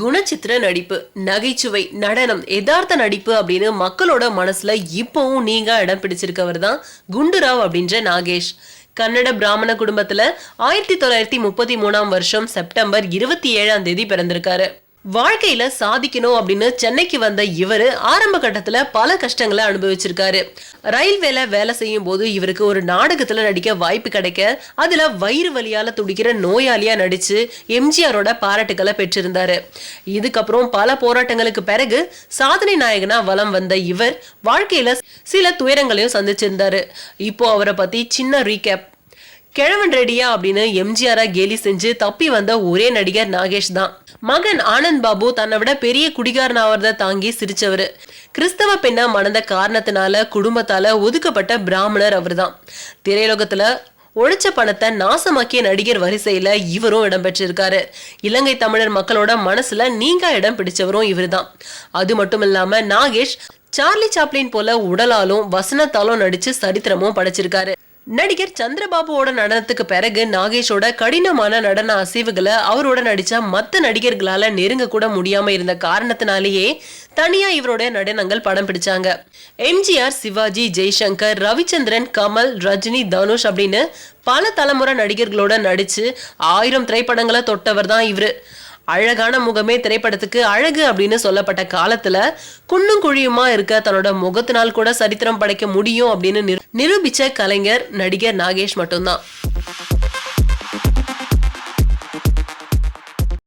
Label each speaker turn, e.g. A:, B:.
A: குணச்சித்திர நடிப்பு நகைச்சுவை நடனம் எதார்த்த நடிப்பு அப்படின்னு மக்களோட மனசுல இப்பவும் நீங்க இடம் பிடிச்சிருக்கவர் தான் குண்டுராவ் அப்படின்ற நாகேஷ். கன்னட பிராமண குடும்பத்துல ஆயிரத்தி தொள்ளாயிரத்தி முப்பத்தி மூணாம் வருஷம் செப்டம்பர் இருபத்தி ஏழாம் தேதி பிறந்திருக்காரு. வாழ்க்கையில சாதிக்கணும் அப்படின்னு சென்னைக்கு வந்த இவரு ஆரம்ப கட்டத்துல பல கஷ்டங்களை அனுபவிச்சிருக்காரு. ரயில்வேல வேலை செய்யும் போது இவருக்கு ஒரு நாடகத்துல நடிக்க வாய்ப்பு கிடைக்க அதுல வயிறு வலியால துடிக்கிற நோயாளியா நடிச்சு எம்ஜிஆரோட பாராட்டுகளை பெற்றிருந்தாரு. இதுக்கப்புறம் பல போராட்டங்களுக்கு பிறகு சாதனை நாயகனா வலம் வந்த இவர் வாழ்க்கையில சில துயரங்களையும் சந்திச்சிருந்தாரு. இப்போ அவரை பத்தி சின்ன ரீகேப் கிழவன் ரெடியா அப்படின்னு எம்ஜிஆரா கேலி செஞ்சு தப்பி வந்த ஒரே நடிகர் நாகேஷ் தான். மகன் ஆனந்த் பாபு தன்னை விட பெரிய குடிகாரன் ஆவறத தாங்கி சிரிச்சவர். கிறிஸ்தவ பெண்ணா மணந்த காரணத்தினால குடும்பத்தால ஒதுக்கப்பட்ட பிராமணர் அவர்தான். திரையுலகத்துல ஒழிச்ச பணத்தை நாசமாக்கிய நடிகர் வரிசையில இவரும் இடம்பெற்றிருக்காரு இலங்கை தமிழர் மக்களோட மனசுல நீங்க இடம் பிடிச்சவரும் இவர்தான். அது மட்டும் இல்லாம நாகேஷ் சார்லி சாப்ளின் போல உடலாலும் வசனத்தாலும் நடிச்சு சரித்திரமும் படைச்சிருக்காரு. நடிகர் சந்திரபாபுவோட நடனத்துக்கு பிறகு நாகேஷோட கடினமான நடன அசைவுகளை அவரோட நடிச்ச மற்ற நடிகர்களால நெருங்க கூட முடியாம இருந்த காரணத்தினாலேயே தனியா இவரோட நடனங்கள் படம் பிடிச்சாங்க. எம்ஜிஆர் சிவாஜி ஜெய்சங்கர் ரவிச்சந்திரன் கமல் ரஜினி தனுஷ் அப்படின்னு பல தலைமுறை நடிகர்களோட நடிச்சு ஆயிரம் திரைப்படங்களை தொட்டவர் தான் இவரு. அழகான முகமே திரைப்படத்துக்கு அழகு அப்படின்னு சொல்லப்பட்ட காலத்துல குன்னும் குழியுமா இருக்க தன்னோட முகத்தினால் கூட சரித்திரம் படைக்க முடியும் அப்படின்னு நிரூபிச்ச கலைஞர் நடிகர் நாகேஷ் மட்டும்தான்.